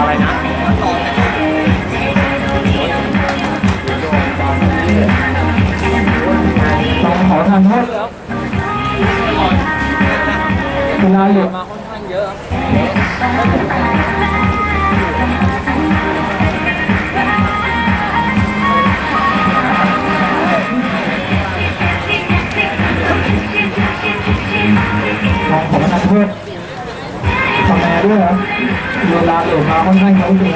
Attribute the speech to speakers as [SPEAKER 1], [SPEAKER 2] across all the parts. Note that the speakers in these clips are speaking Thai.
[SPEAKER 1] อะไรนะ
[SPEAKER 2] ต้องขอทานโทษเวลาเหลือ
[SPEAKER 1] มาค่อนข้างเยอะ
[SPEAKER 2] ต้องขอทานโทษทำแม่ด้วยครับ เวลาเหลือมาค่อนข้างเยอะจริง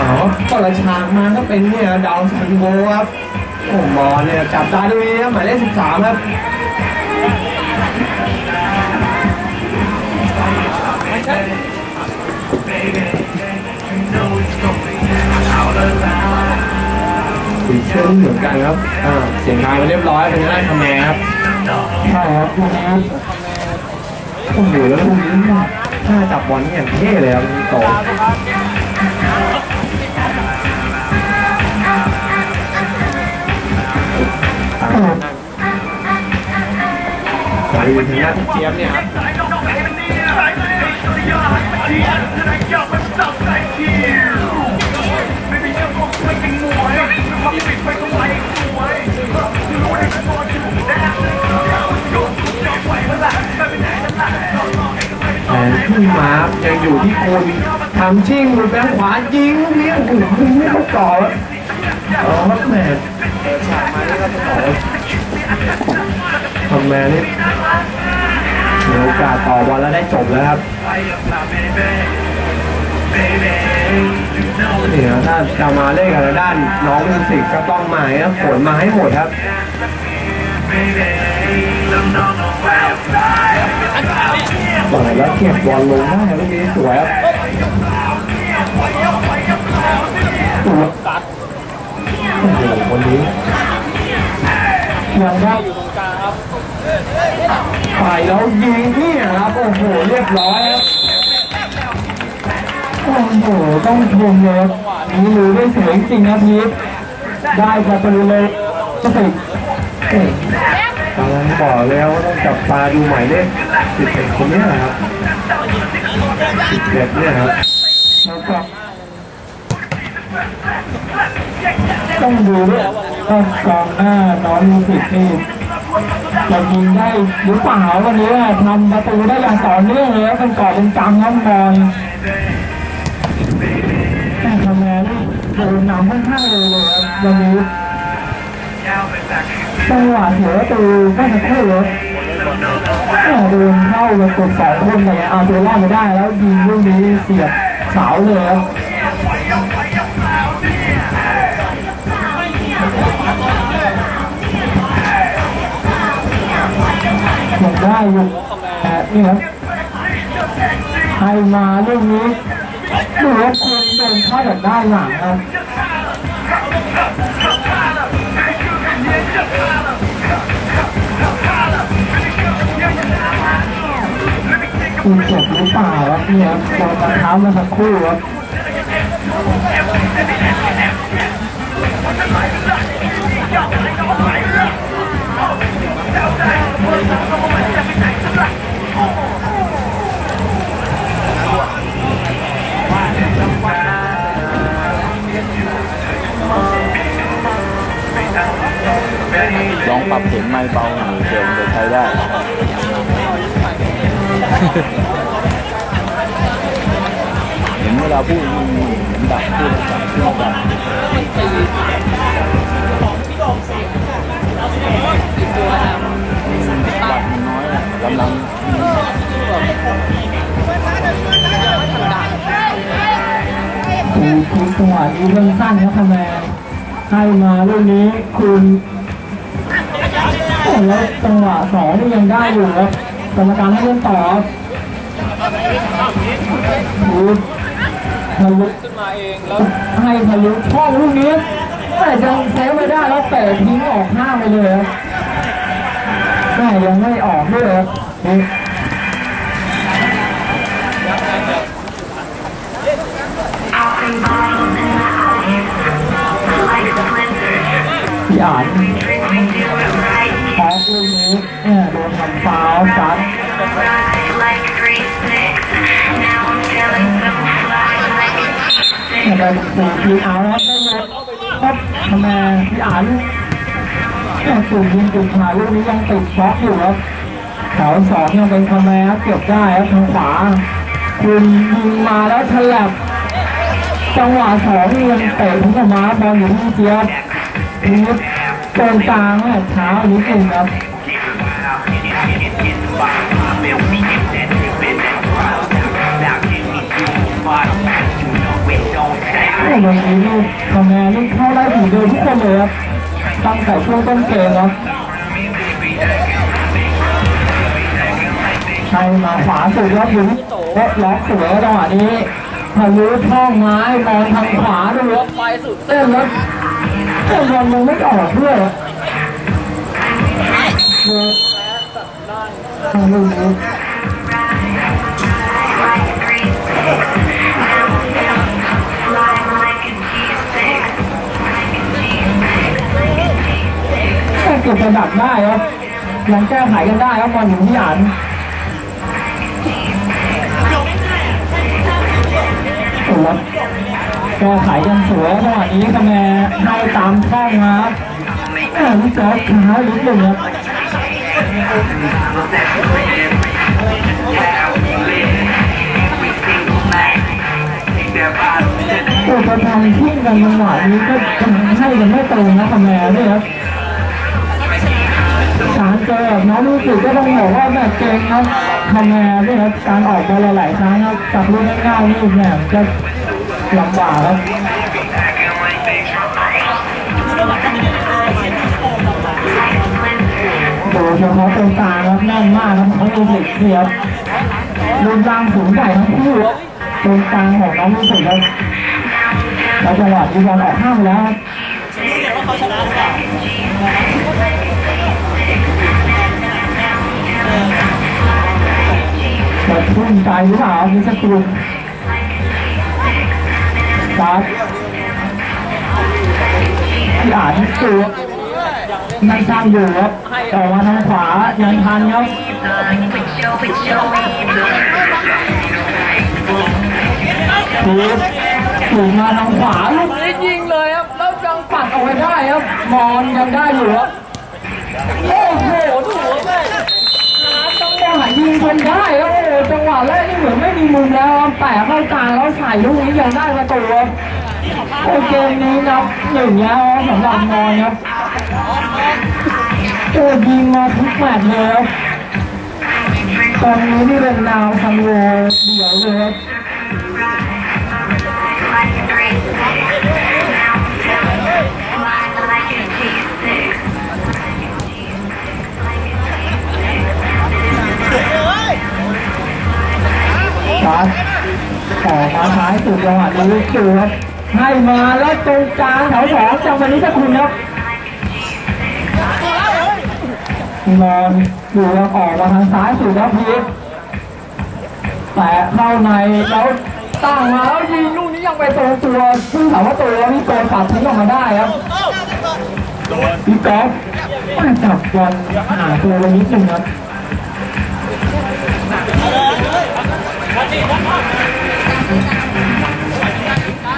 [SPEAKER 3] อ๋อก็ละฉากมาก็เป็นเนี่ยดาวซันโบครับโอ้บอลเนี่ยจับตาดูดีครับหมายเลขสิบสามครับสีเส้นเหมือนกันครับอ่าเสียงทายมาเรียบร้อยเป็นได้คะแนนครับ
[SPEAKER 2] ใช่ครับลูกนี้
[SPEAKER 3] โอ้โหแล้วลูกนี้ถ้าจับบอลนี่อย่างเท่เลยครับโตไปถึงหน้าที่เจี๊ยบเนี่ยครับ แต่ขึ้นมายังอยู่ที่โคนทำชิ่งหลุดแบงขวายิงลูกนี้โอ้โหยิงไม่เข้าต่อแล้วอ๋อแม่เปิดฉากมานี่ก็ต้องบอกว่าทำแม่นี่มีโอกาสต่อบอลแล้วได้จบแล้วครับ นี่นะถ้าจะมาเล่นกับด้านน้องมิวสิกก็ต้องมาครับฝนมาให้หมดครับเปิดแล้วเก็บบอลลงได้ลูกนี้สวยครับตัวตัดโอ้โหคนนี้
[SPEAKER 2] ยังครับ
[SPEAKER 1] อยู่ตรงกลางครับ
[SPEAKER 3] ไปแล้วยิงเนี่ยครับ โอ้โห เรียบร้อยครับ
[SPEAKER 2] โอ้โหต้องชมเลยครับนี่มือได้สวยจริงครับพีทได้ประตูเลยก็สิ
[SPEAKER 3] กำลังบอกแล้วว่าต้องจับตาดูหมายเลขสิบเอ็ดคนเนี้นะครับสิบเอ็ดเนี่ยครับ
[SPEAKER 2] แล้วก็ต้องดูด้วยว่ากองหน้าน้องมิวสิกนี่จะยิงได้หรือเปล่าวันนี้ทำประตูได้อย่างต่อเนื่องเลยครับเป็นกอบเป็นกำน้องบอล นนี่โดนนำค่อนข้างเร็วเลยครับวันนี้จังหวะเสียประตูก็จะเลยแม่โดนเข้าไปกสองคนเลยเอาตัวรอดไม่ได้แล้วยิงลูกนี้เสียบเสาเลยครับยังได้อยู่แต่นี่ครับให้มาเรื่อ งนี้ดูว่าคนโดนเข้าแบบได้หลังครับคุณเจ็บหรือเปล่าครับเนี่ยครับโดนกระเท้ามาสักครู่ครับ
[SPEAKER 4] ลองปรับเสียงไมค์เบาหน่อยเดี๋ยวมันจะใช้ได้ เห็นเวลาพูดมันเหมือนดับพูดดับพูดดับบัตรมันน้อยกำลัง
[SPEAKER 2] คือคือจังหวะนี้เรื่องสั้นครับคะแนนให้มาเรื่องนี้คุณ แล้วจังหวะสองนี่ยังได้อยู่ครับกรรมการให้เล่นต่อดูทะลุ
[SPEAKER 1] ขึ้นมาเองแล้ว
[SPEAKER 2] ให้ทะลุช่องลูกนี้แต่ยังเซฟไม่ได้แล้วเตะทิ้งออกห้างไปเลยครับแม่ยังไม่ออกด้วยครับนี่
[SPEAKER 5] Popping bottles in
[SPEAKER 2] เนี่ยโดนทำฟาวล์จัด
[SPEAKER 1] like three six. Now I'm feeling so fly like a G6.
[SPEAKER 2] เนี่ยได้สี่ทีเอาแล้วได้หมดครับทำไมพี่อานเนี่ยกลุ่มยิงกลุ่มถ่าลูกนี้ยังติดบล็อกอยู่ครับแถวสองยังเป็นคาแมครับเก็บได้ครับทางขวาคุณยิงมาแล้วฉลับจังหวะสองยังเตะถึงออกมาบอลอยู่ที่เจี๊ยบทีนี้ตรงกลางเนี่ยเท้านิดนึงครับ โอ้วันนี้นี่คะแนนนี่เข้าได้ถึงเดิมทุกคนเลยครับตั้งแต่ช่วงต้นเกมครับใครมาขวาสุดครับอยู่ที่โตล็อกสวยจังหวะนี้ทะลุช่องไม้มองทางขวาดูครับไปสุดเส้นแล้วเส้นบอลยังไม่ออกด้วยครับ
[SPEAKER 1] G6.
[SPEAKER 2] แค่เก็บระดับได้ครับยังแก้ไขกันได้ครับบอลอยู่ที่หยานโอ้โหแก้ไขกันสวยจังหวะนี้คะแนนให้ตามช่องมาครับลูกจอร์จช้านิดหนึ่งครับโอ้จะทำที่กันจังหวะนี้ก็ทำให้กันไม่ตรงนะคะแนนด้วยครับ เจอแบบน้องรู้สึกก็ต้องบอกว่าแบบเก่งครับคะแนนด้วยครับการออกบอลหลายๆครั้งครับจับลูกง่ายๆนี่แหมจะลำบากครับโดยเฉพาะตรงกลางครับแน่นมากครับน้องรู้สึกเสียบรูปร่างสูงใหญ่ทั้งคู่ตรงกลางของน้องรู้สึกครับแล้วจังหวะที่บอลออกข้ามแล้วครับ จะทุ่มใจหรือเปล่ามีสักกลุ่มครับที่อ่านตัวนั่งช่างอยู่ครับออมาทางขวายังทันครับถูกถูกมาทางขวาลูกนี้ยิงเลยครับ แล้วยังปัดเอาไว้ได้ครับ มอนยังได้อยู่ครับโอ้โหถูกแม่จังหวะ ยิงคนได้โอ้โหจังหวะแรกนี่เหมือนไม่มีมุมแล้วแต่เข้ากลางแล้วใส่ลูกนี้ยังได้ประตูครับโอเกมนี้นับหนึ่งแล้วสำหรับมอนครับโอ้ยิงมาทุกแมตช์เลยครับตอนนี้นี่เป็นนาวซันโวเดี่ยวเลยครับ ครับต่อมาท้ายสุดจังหวะนี้ดูครับให้มาแล้วตรงกลางแถวสองจังหวะนี้สักคุณครับนอนดูครับออกมาทางซ้ายสุดครับพีทแต่เข้าในแล้วตั้งมาแล้วยิงลูกนี้ยังไปตรงตัวซึ่งถามว่าตัวพี่โกนปัดทิ้งออกมาได้ครับพี่ก๊อฟจับบอลหาตัวลงนิดนึงครับ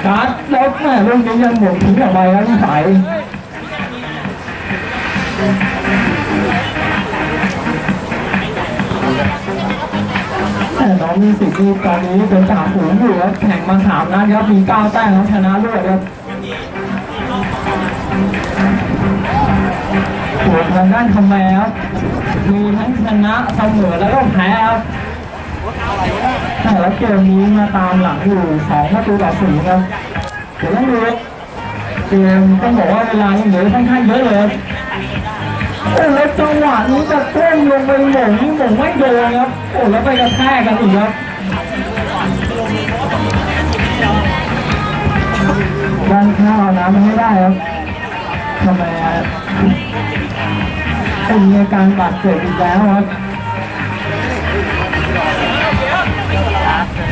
[SPEAKER 2] การ์ดแล้วแม่ลูกนี้ยังหมุนทิ้งออกไปครับพี่สายแต่น้องมีสิทธิ์ที่ตอนนี้เป็นจ่าฝูงอยู่ครับแข่งมาสามนัดครับมีเก้าแต้มครับชนะรวดครับส่วนทางด้านคอมแมครับมีทั้งชนะเสมอแล้วก็แพ้ครับ แต่ละเกมนี้มาตามหลังอยู่สองประตูต่อศูนย์ครับเดี๋ยวต้องดูครับเกมต้องบอกว่าเวลายังเหลือค่อนข้างเยอะเลยครับโอ้แล้วจังหวะนี้จะก้มลงไปหม่งนี่หม่งไม่โดนครับโอ้แล้วไปกระแทกกันอีกครับด้านข้าวน้ำมันไม่ได้ครับทำไมเป็นอาการบาดเจ็บอีกแล้วครับ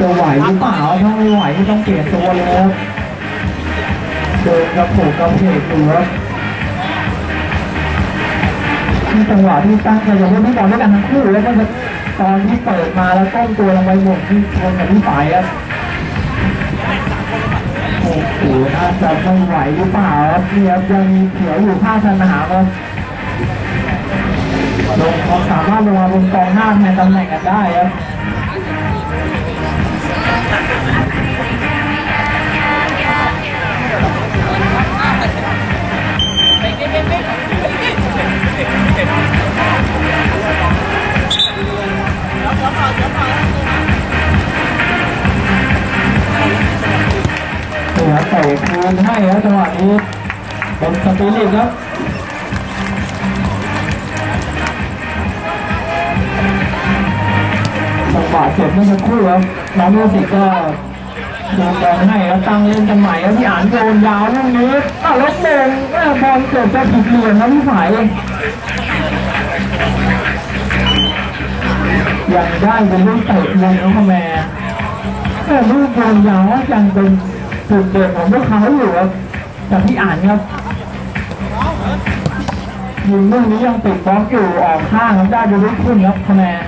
[SPEAKER 2] จะไหวหรือเปล่าถ้าไม่ไหวก็ต้องเปลี่ยนตัวเลยครับเดินกระโผกกระเพกอยู่ครับที่จังหวะที่ตั้งใจจะเล่นที่บอลด้วยกันทั้งคู่แล้วก็ตอนที่เปิดมาแล้วก้มตัวลงไปหมดที่ชนกับที่ฝ่ายครับโอ้โหน่าจะไม่ไหวหรือเปล่าครับเนี่ยยังมีเขียวอยู่ข้างสนามครับลงเขาสามารถลงมาบนกองหน้าแทนตำแหน่งกันได้ครับ เหนือเตะคืนให้ครับจังหวะนี้เป็นสปิริตครับ จังหวะเจ็บเมื่อสักครู่ครับน้องมิวสิกก็โดนบอลให้ครับตั้งเล่นกันใหม่ครับพี่อ่านโดนยาวลูกนี้อะแลบมงแม่บอลเกือบจะผิดเหลี่ยมครับพี่ฝ่ายยังได้เป็นลูกเตะลงน้องแม่แต่ลูกโดนยาวยังเป็นจุดเด่นของพวกเขาอยู่ครับแต่พี่อ่านครับยิงลูกนี้ยังติดบล็อกอยู่ออกข้างครับได้เป็นลูกขึ้นครับคะแนน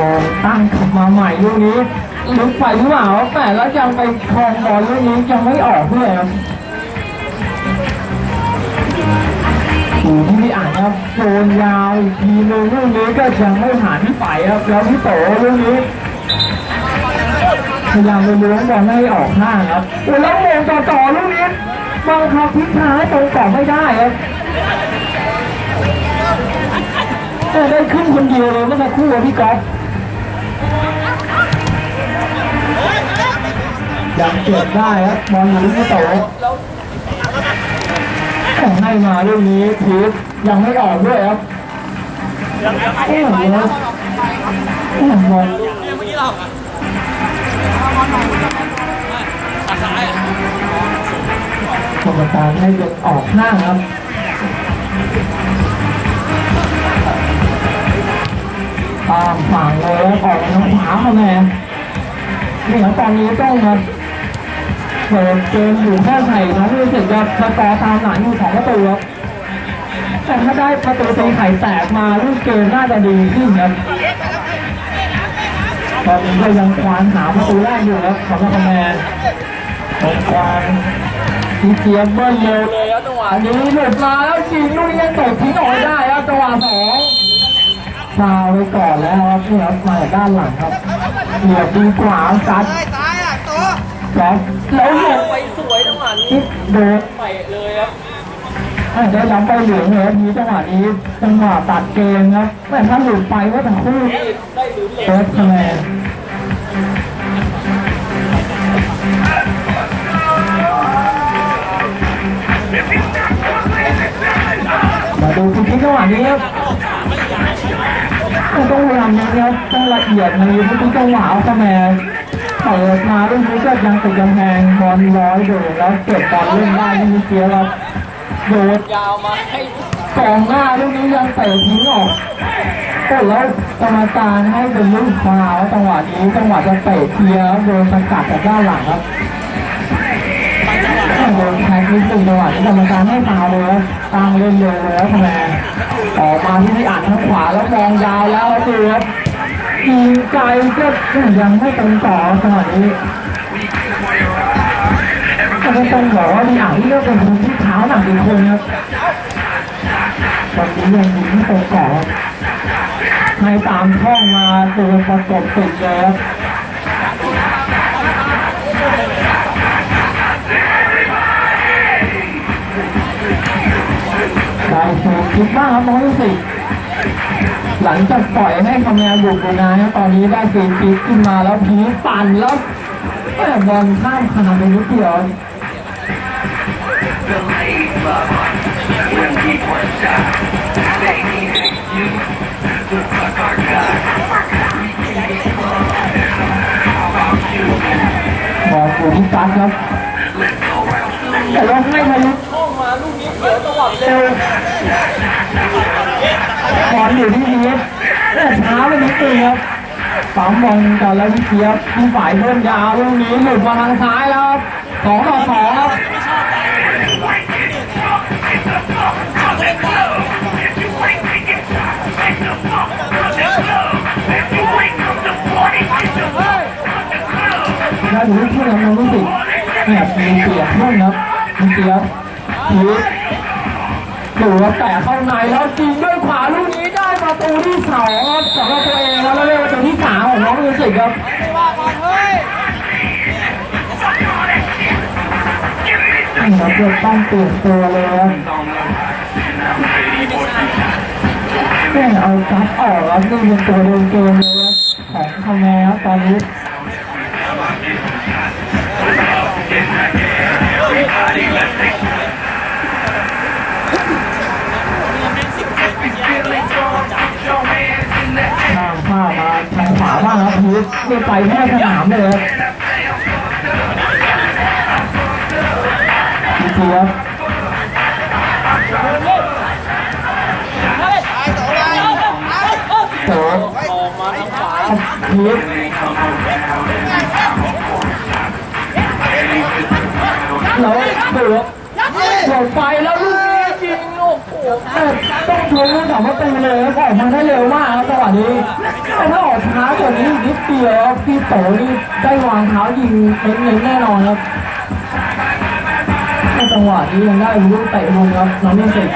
[SPEAKER 2] โดนตั้งขับมาใหม่ลูกนี้ลุกไปหรือเปล่าแต่แล้วยังไปครองบอลลูกนี้ยังไม่ออกด้วยครับอยู่ที่พี่อ่านครับโดนยาวอีกทีนึงลูกนี้ก็ยังไม่หาที่ฝ่ายครับแล้วพี่โตลูกนี้พยายามไปล้วงบอลไม่ให้ออกข้างครับโอ้แล้วโมงต่อต่อลูกนี้บังคับทิศทางให้ตรงต่อไม่ได้ครับได้ขึ้นคนเดียวเลยเมื่อสักครู่พี่ก๊อฟ ยังเก็บได้ครับบอลอยู่ที่พี่ให้มาเรื่องนี้พีทยังไม่ออกด้วยครับโอ้โหโอ้โหกรรมการให้เป็นออกข้าครับตามฝั่งเลยออกทางขวาคะแนนนี่ครับตอนนี้ต้องครับ เปิดเกมอยู่แค่ไหนนะรู้สึกว่าสกอร์ตามหลังอยู่สองประตูครับแต่ถ้าได้ประตูตีไข่แตกมาลูกเกมน่าจะดีขึ้นครับตอนนี้ก็ยังควานหาประตูแรกอยู่ครับสำหรับคะแนนของควานทีเกียบเบิ้ลเร็วเลยครับจังหวะนี้หลุดมาแล้วยิงลูกยังตกทิ้งออกไม่ได้ครับจังหวะสองฟาวไปก่อนแล้วครับนี่ครับมาจากด้านหลังครับเหยียบดีขวาซัด ครับแล้วลง
[SPEAKER 5] ไปสวยจังหวะนี้
[SPEAKER 2] โดน
[SPEAKER 5] ไปเลยครับ
[SPEAKER 2] อะได้รับไปเหลืองเลยทีจังหวะนี้จังหวะตัดเกมครับแต่ถ้าหลุดไปก็ทั้งคู่
[SPEAKER 5] ได้ลุ้นเปิ
[SPEAKER 2] ดคะแนนมาดูคุณคิดจังหวะนี้ครับต้องพยายามนะครับต้องละเอียดในทุกๆจังหวะเอาคะแนน เปิดมาลูกนี้ก็ยังติดกำแพงบอลร้อยโดดแล้วเก็บบอลเล่นได้ที่มีเกียร์ครับโดด
[SPEAKER 5] ยาวมาให้
[SPEAKER 2] กองหน้าลูกนี้ยังเตะทิ้งออกโอ้แล้วกรรมการให้เป็นลูกฟาวล์จังหวะนี้จังหวะจะเตะเคลียร์โดนสกัดจากด้านหลังครับโดนแท็กนิดนึงจังหวะนี้กรรมการให้ฟาวล์เลยครับตั้งเล่นเลยแล้วคะแนนออกมาที่พี่อ่านทางขวาแล้วมองยาวแล้วดูครับ ยิงไกลก็ยังไม่ตรงต่อจังหวะนี้ก็ต้องบอกว่าพี่อ่านที่เลือกเป็นคนที่เท้าหนักอีกคนครับตอนนี้ยังยิงไม่ตกก่อให้ตามช่องมาตัวประกบติดเลยครับได้สูงคิดบ้างครับน้องลูกศิ หลังจากปล่อยให้คำแนนบุกอยู่นะครับตอนนี้ได้ฟรีคิกขึ้นมาแล้วพีปั่นแล้วแม่บอลข้ามคานไปนิดเดียวบอลอยู่ที่กัดครับแต่ลงไม่ทะลุ
[SPEAKER 5] เข้ามาลูกนี้เขียวจังหวะเร็ว
[SPEAKER 2] บอลอยู่ที่พีเอสแต่ช้าไปนิดนึงครับปั๊มบอลก่อนแล้วพี่เทียบที่ฝ่ายเพิ่มยาวลูกนี้หลุดมาทางซ้ายแล้วสองต่อสองครับแล้วดูที่ทำมันรู้สึกแบบมีเสียงขึ้นครับมีเสียงผีดูว่าแต่เข้าในแล้วจริงด้วย ขวาลูกนี้ได้ประตูที่สองครับสำหรับตัวเองแล้วแล้วเรียกว่าประตูที่สามของน้องมิวสิกครับเราจะต้องเปลี่ยนตัวเลยครับแม่เอากัดออกครับนี่เป็นตัวเดินเกมเลยครับของคาแมครับตอนนี้ ทางขวาบ้างครับพีทนี่ไปแค่สนามเลยครับพีทครับโต
[SPEAKER 5] ออมาทางขวา
[SPEAKER 2] พีทแล้วเดือดหลบไปแล้วลูกนี้ยิงโอ้โหต้องชมเรื่องสองประตูเลยครับออกมาได้เร็วมาก นี้แต่ถ้าออกช้ากว่านี้อีกนิดเดียวพี่โตนี่ได้วางเท้ายิงเน้นๆแน่นอนครับแต่จังหวะนี้ยังได้ลูกเตะมุมครับน้องมิสิก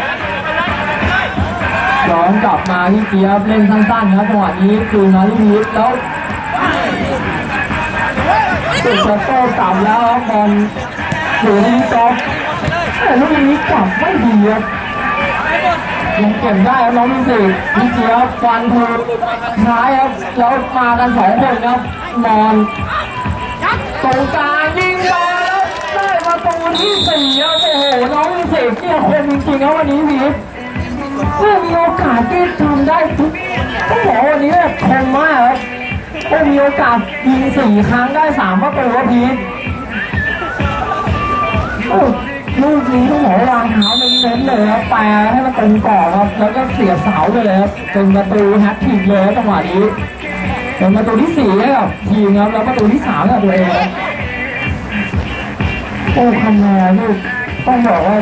[SPEAKER 2] ย้อนกลับมาที่เจี๊ยบเล่นสั้นๆครับจังหวะนี้คือนาลีวิทแล้วสุดจะโต้กลับแล้วบอลอยู่ที่กอล์ฟแต่ลูกนี้กลับไม่ดีครับ ยังเก็บได้ครับน้องมิสิกพี่เจี๊ยบฟันทูท้ายครับแล้วมากันสองคนครับมอนตรงกลางยิงมาแล้วได้ประตูที่สี่ครับโอ้โหน้องมิสิกเนี่ยคมจริงๆครับวันนี้พีทเมื่อมีโอกาสที่ทำได้ทุกต้องบอกวันนี้แบบคมมากครับโอ้มีโอกาสยิงสี่ครั้งได้สามประตูครับพีท ลูกนี้ต้องบอกวาวางเท้าเน้นๆเลยครับแปรให้มันตรงกรอบครับ แล้วก็เสียเสาไปเลยครับเป็นประตูแฮตทิกเลยครับจังหวะนี้เป็นประตูที่สี่ให้กับทีมครับแล้วประตูที่สามกับตัวเองครับโอ้คะแนนลูกต้องบอกว่า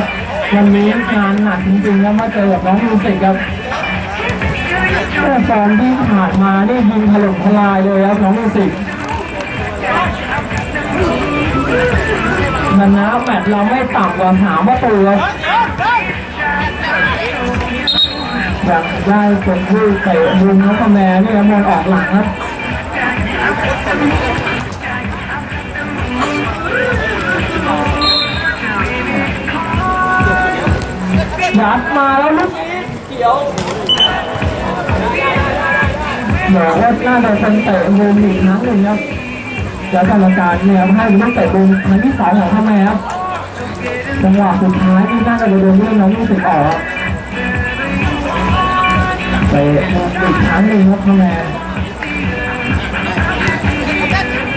[SPEAKER 2] วันนี้งานหนักจริงๆครับมาเจอกับน้องมิวสิกครับแต่ตอนที่ผ่านมานี่ยิงถล่มทลายเลยครับน้องมิวสิก นนะแมตช์เราไม่ต่ำกว่าสามประตูครับอยากได้เป็นผู้เตะมุมแล้วก็แม่นี่ครับอลออกหลังครับยัดมาแล้วลูกนี้
[SPEAKER 5] เขียว
[SPEAKER 2] บอกว่าน่าจะเป็นเตะมุมอีกครั้งหนึ่งครับ แล้วกรรมการเนี่ยให้ลูกเตะมุมครั้งที่สองของทำไมครับจังหวะสุดท้ายที่น่าจะโดนเรื่องน้องลูกศิษย์ออกครับเตะมุมอีกครั้งหนึ่งครับทำไม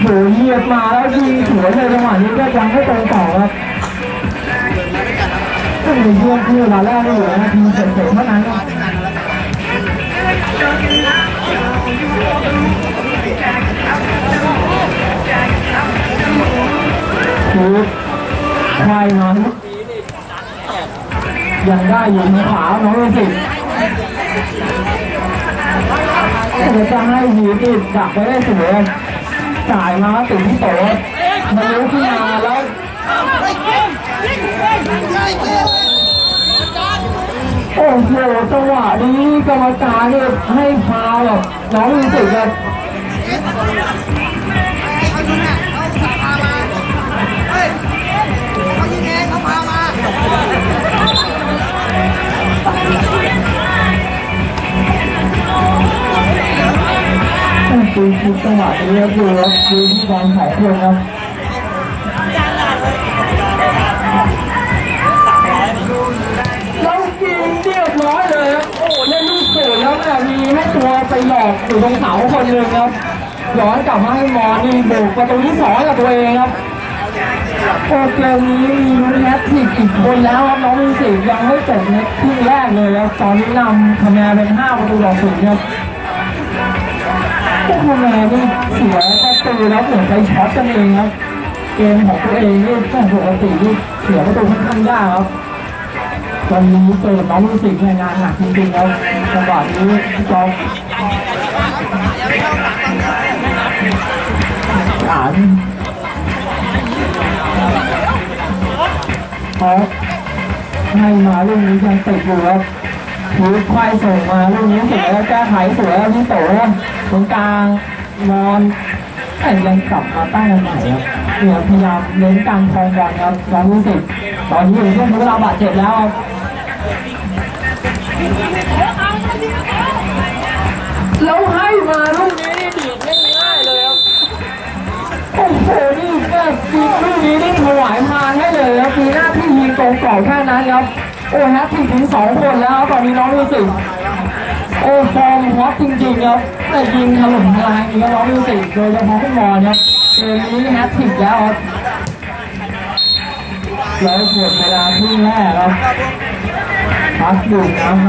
[SPEAKER 2] โหเหยียบมาแล้วยิงสวยเลยจังหวะนี้ก็ยังไม่ตรงต่อครับก็มีเพื่อนคือเวลาแรกนี่เหลือนาทีเสร็จเท่านั้นครับ คือควายนอนยังได้อยู่ในขาน้องมิวสิกแต่จะให้ฮีติดดักไว้ได้สวยจ่ายมาถึงที่โต๊ะมันรู้ขึ้นมาแล้วโอ้โหจังหวะนี้กรรมการเนี่ยให้พาวแบบน้องมิวสิกแบบ ดูทุกจังหวะนี้ครับดูครับดูที่บอลสองคนครับแล้วยิงเรียบร้อยเลยครับโอ้เล่นลูกสวยแล้วแบบมีให้ตัวไปหลอกอยู่ตรงเสาคนหนึ่งครับย้อนกลับมาให้มอนี่บุกประตูที่สองห้กับตัวเองครับ โอ้เกมนี้มีลุ้นแฮตทริกอีกคนแล้วครับน้องมิสิกยังไม่จบในครึ่งแรกเลยครับตอนนี้นำคะแนนเป็น5ประตูต่อศูนย์ครับพวกคะแนนนี่เสียประตูแล้วเหมือนไปช็อตกันเองครับเกมของตัวเองนี่ก็ปกตินี่เสียประตูค่อนข้างยากครับตอนนี้เจอน้องมิสิกในงานหนักจริงๆครับจังหวะนี้พี่จอมฐาน ครับให้มาลูกนี้ยังติดอยู่ครับถือควายส่งมาลูกนี้สวยแล้วแก้ไขสวยแล้วพี่โตครับตรงกลางนอนแต่ยังกลับมาตั้งกันใหม่ครับเนี่ยพยายามเน้นการครองบอลครับน้องรู้สึกตอนนี้อยู่ช่วงเวลาบาดเจ็บแล้วครับแล้วให้มาลูกนี้นี่ดีดง่ายเลยครับโอ้โหนี่ก็ยิงลูกนี้นี่ถวายพานให้เลยครับมีหน้าที่ยิ งตรงกรอบแค่นั้นครับ โอ้แฮตทริกถึงสองคนแล้วครับตอนนี้น้องรู้สึกโอ้ฟอร์มฮอตจริงๆครับแต่ยิงถล่มทลายจริงครับน้องรู้สึกโดยเฉพาะพี่มอนครับเกมนี้แฮตทริกแล้วครับแล้วหมดเวลาที่แรกครับพักอยู่นะ